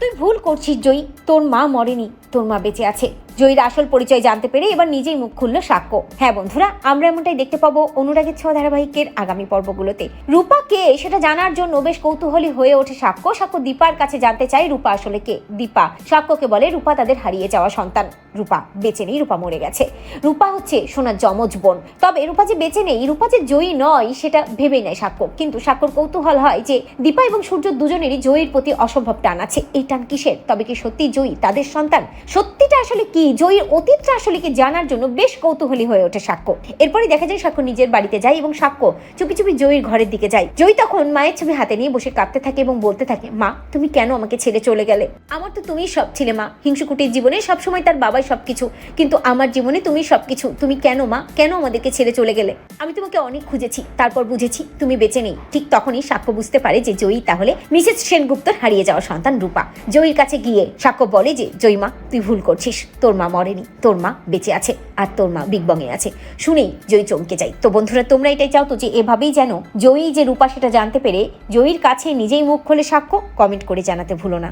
তুই ভুল করছিস জয়ী। তোর মা মরেনি তোর মা বেঁচে আছে। জয়ীর আসল পরিচয় জানতে পেরে এবার নিজেই মুখ খুলল সাক্ষ্য। হ্যাঁ বন্ধুরা, আমরা এমনটাই দেখতে পাবো অনুরাগের ছোঁয়া ধারাবাহিকের আগামী পর্বগুলোতে। রূপা কে সেটা জানার জন্য বেশ কৌতূহলী হয়ে ওঠে সাক্ষ্য। সাক্ষ্য দীপার কাছে জানতে চায় রূপা আসলে কে? দীপা। সাক্ষ্যকে বলে, রূপা তাদের হারিয়ে যাওয়া সন্তান। রূপা বেঁচে নেই, রূপা মরে গেছে। রূপা হচ্ছে সোনার যমজ বোন। তবে রূপা যে বেঁচে নেই, রূপা যে জয়ী নয়, সেটা ভেবেই নেয় সাক্ষ্য। কিন্তু সাক্ষ্যর কৌতূহল হয় যে, দীপা এবং সূর্য দুজনেরই জয়ীর প্রতি অসম্ভব টান আছে। এই টান কিসের? তবে কি সত্যি জয়ী তাদের সন্তান? সত্যিটা আসলে কি? জয়ীর অতীতটা আসলে কি জানার জন্য বেশ কৌতূহলী হয়ে ওঠে সাক্ষ্য। এরপরে দেখা যায় সাক্ষ্য নিজের বাড়িতে যায় এবং সাক্ষ্য চুপি চুপি জয়ীর ঘরের দিকে যায়। জয়ী তখন মায়ের ছবি হাতে নিয়ে বসে কাঁদতে থাকে এবং বলতে থাকে, মা, তুমি কেন আমাকে ছেড়ে চলে গেলে? আমার তো তুমিই সব ছিলে, মা। হিংসুকুটির জীবনে সবসময় তার বাবাই সবকিছু, কিন্তু আমার জীবনে তুমি সবকিছু। তুমি কেন, মা? কেন আমাদেরকে ছেড়ে চলে গেলে? আমি তোমাকে অনেক খুঁজেছি, তারপর বুঝেছি তুমি বেঁচে নেই। ঠিক তখনই সাক্ষ্য বুঝতে পারে যে জয়ী তাহলে মিসেস সেনগুপ্তর হারিয়ে যাওয়া সন্তান রূপা। জয়ীর কাছে গিয়ে সাক্ষ্য বলে যে, জয়ী মা, তুই ভুল করছিস। তোর মা মরেনি, তোর মা বেঁচে আছে আর তোর মা বিগ বংয়ে আছে। শুনেই জয়ী চমকে যাই তো বন্ধুরা, তোমরা এটাই চাও তো যে এভাবেই যেন জয়ী যে রূপা সেটা জানতে পেরে জয়ীর কাছে নিজেই মুখ খোলে সাক্ষ্য, কমেন্ট করে জানাতে ভুলো না।